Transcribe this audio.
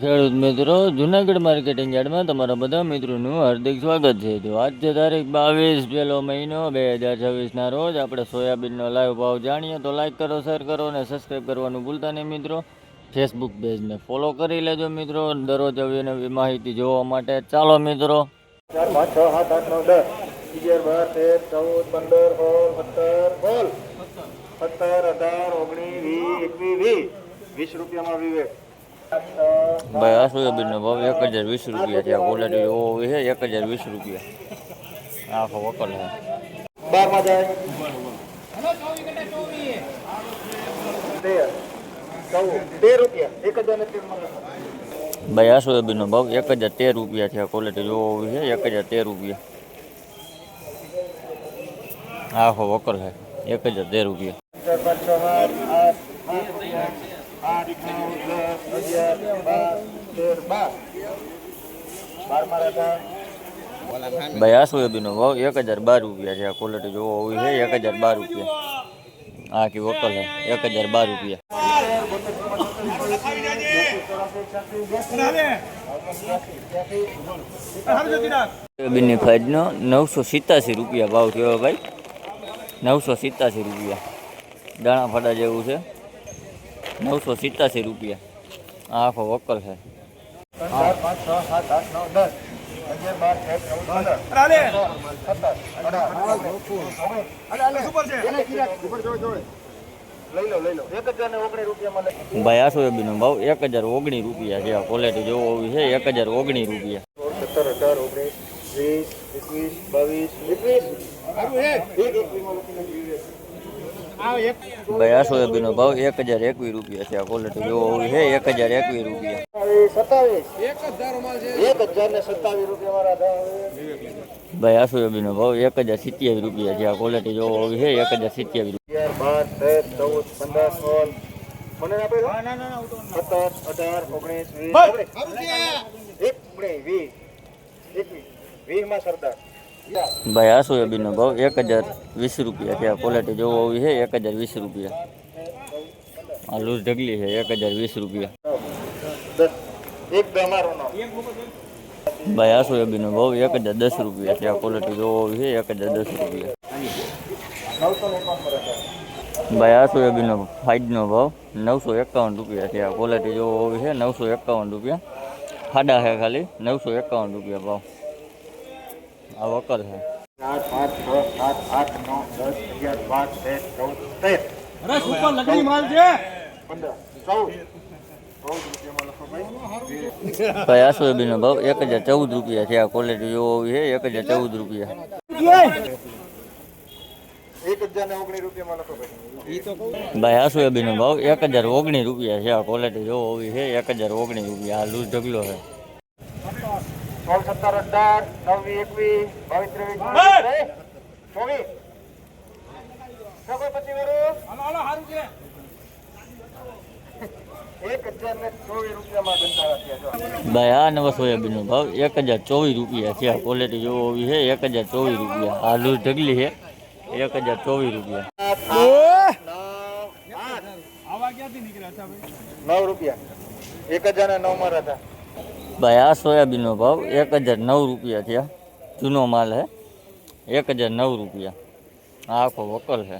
ખેડૂત મિત્રો, જુનાગઢ માર્કેટિંગ યાર્ડમાં તમારા બધા મિત્રોનું હાર્દિક સ્વાગત છે. તો આજ તારીખ બાવીસ, પહેલો મહિનો બે હજાર છવ્વીસના રોજ. આપણે સોયાબીનનો લાઈવ ભાવ જાણીએ તો લાઇક કરો શેર કરો અને સબસ્ક્રાઈબ કરવાનું ભૂલતા નહીં મિત્રો. ફેસબુક પેજને ફોલો કરી લેજો મિત્રો. દરરોજ આવી નવી માહિતી જોવા માટે ચાલો મિત્રો. વીસ રૂપિયામાં વિવેક. ભાઈ આ સોયાબીનનો ભાવ એક હજાર વીસ રૂપિયા છે આ ક્વોલિટી જોવો હોય છે એક હજાર વીસ રૂપિયા આખો વકલ છે બારમાં જાય તેર ચૌદ તેર રૂપિયા એક હજાર ને તેરમાં લખો. ભાઈ આ સોયાબીનનો ભાવ એક હજાર તેર રૂપિયા છે આ ક્વોલિટી જોવો હોય છે એક હજાર તેર રૂપિયા આખો વકલ છે એક હજાર તેર રૂપિયા ચાર પાંચ છ સાત ભાઈ, આ સોયાબીનનો ભાવ એક હજાર બાર રૂપિયા છે. આ ક્વોલિટી જોવો હોય છે, એક હજાર બાર રૂપિયા. આ કે વકલ છે, એક હજાર બાર રૂપિયા. સોયાબીનની ફાજનો નવસો સિત્તાસી રૂપિયા ભાવ થયો ભાઈ. નવસો સિત્તાસી રૂપિયા. દાણા ફાટા જેવું છે. નવસો સિત્તાસી રૂપિયા આ આખો વકલ છે ચાર પાંચ છ સાત આઠ નવ દસ અગિયાર બાર તેર ચૌદ પંદર સોળ, સત્તર અઢાર ઓગણીસ એને કિરાક ઉપર જોઈ જોઈ. લઈ લો લઈ લો એક હજાર ને ઓગણીસ રૂપિયામાં લઈ ભાઈ આ સોયાબીનનો ભાવ એક હજાર ઓગણીસ રૂપિયા છે આ ક્વોલિટી જોવો હોવી છે એક હજાર ઓગણીસ રૂપિયા સોળ સત્તર અઢાર ઓગણીસ વીસ એકવીસ બાવીસ એકવીસ ભાઈ આ સોયાબીનનો ભાવ? એક હજાર એકવીસ રૂપિયા છે આ ક્વોલિટી જોવો હોય છે એક હજાર એકવીસ રૂપિયા. સત્તાવીસ એક હજાર ને સત્તાવીસ ભાઈ આ સોયાબીનનો ભાવ? એક હજાર સિત્યાવીસ રૂપિયા છે આ ક્વોલિટી જોવો હોય છે એક હજાર સિત્યાવીસ રૂપિયા. સરદાર. ભાઈ આ સોયાબીનનો ભાવ એક હજાર વીસ રૂપિયા છે આ ક્વોલિટી જોવો હોવી છે એક હજાર વીસ રૂપિયા આ લૂઝ ઢગલી છે એક હજાર વીસ રૂપિયા દસ એક તમારો નો ભાઈ આ સોયાબીનનો ભાવ એક હજાર દસ રૂપિયા છે આ ક્વોલિટી જોવો હોવી છે એક હજાર દસ રૂપિયા નવસો ને એકાવન પર ભાઈ આ સોયાબીનનો ફાઈડનો ભાવ નવસો એકાવન રૂપિયા છે આ ક્વોલિટી જોવો હોવી છે નવસો એકાવન રૂપિયા ખાડા છે ખાલી નવસો એકાવન રૂપિયા ભાવ આ વકલ છે. ચાર પાંચ છ સાત આઠ નવ દસ અગિયાર બાર તેર. ચૌદ. તેર ભાઈ. ભાવ? એક હજાર ચૌદ રૂપિયા છે. આ ક્વોલિટી જોવો છે એક હજાર ચૌદ રૂપિયા. ને ભાઈ. ભાઈ આ સોયાબીનનો ભાવ? એક હજાર ઓગણીસ રૂપિયા છે. આ ક્વોલિટી જોવો છે એક હજાર ઓગણીસ રૂપિયા. આ લૂઝ ઢગલો છે. સોળ સત્તર અઢાર નવી એકવીસ બાવીસ ત્રેવીસ ચોવીસ ચોવીસ પચીસ વાળું એક હજાર ને ચોવીસ રૂપિયામાં ગંધારા થયા જો ભાઈ આ નવા સોયાબીનનો ભાવ એક હજાર ચોવીસ રૂપિયા છે આ ક્વોલિટી જોવો હોવી છે એક હજાર ચોવીસ રૂપિયા આ લૂઝ ઢગલી છે એક હજાર ચોવીસ રૂપિયા નવ રૂપિયા એક હજાર ને નવ માં હતા ભાઈ, આ સોયાબીનનો ભાવ એક હજાર નવ રૂપિયા થયા. જૂનો માલ છે એક હજાર નવ રૂપિયા. આ આખો વકલ છે